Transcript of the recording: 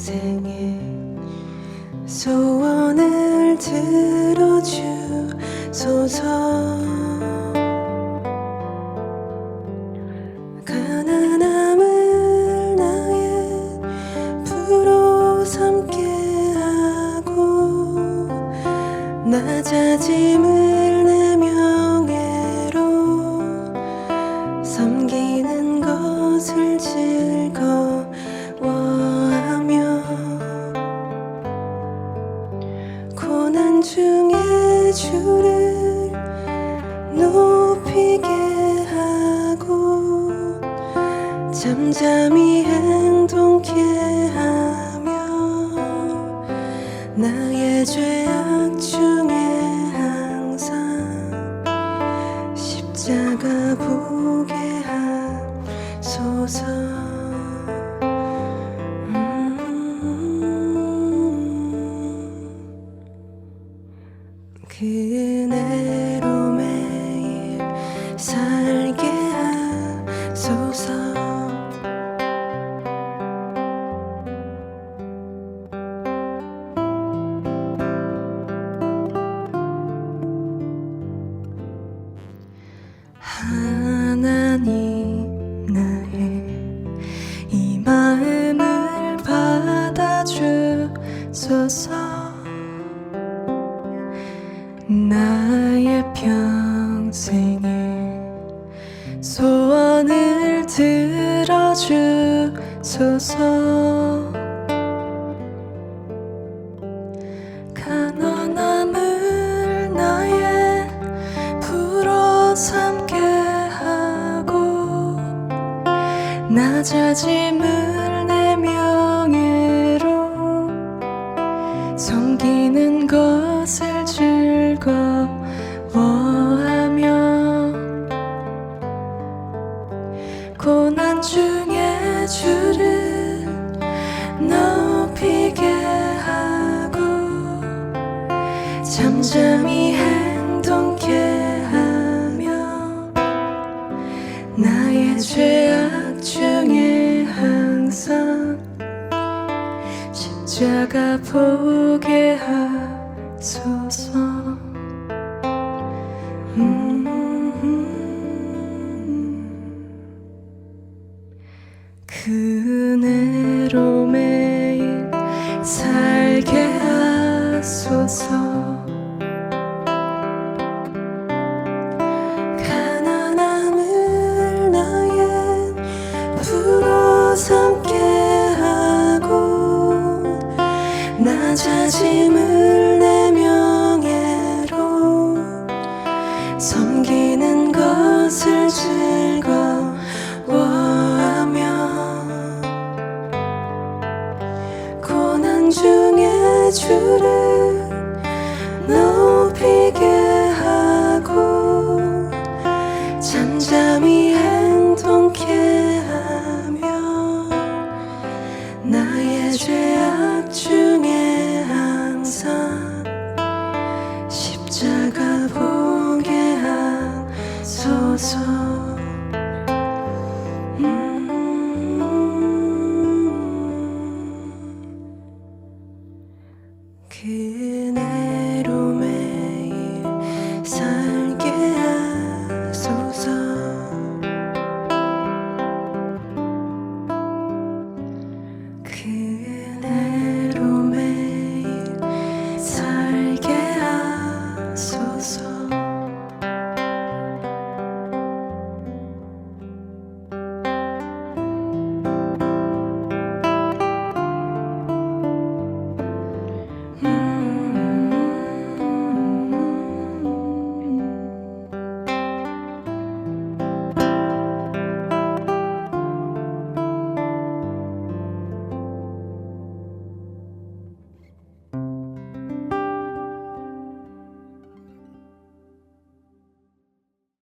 평생의 소원을 들어주소서. 가난함을 나의 부로 삼게 하고 낮아짐을 내 높이게 하고 잠잠히 행동케 하며 나의 죄악 중에 항상 십자가 보게 하소서 주소서 나의 평생의 소원을 들어주소서. 가난함을 나의 불어 삼게 하고 낮아짐을 즐거워하며 고난 중에 주를 높이게 하고 잠잠히 행동케 하며 나의 죄악 중에 항상 십자가 보게 하소서 음. 그네로 매일 살게 하소서. 가난함을 나의 불어 삼게 하고 낮아짐을 내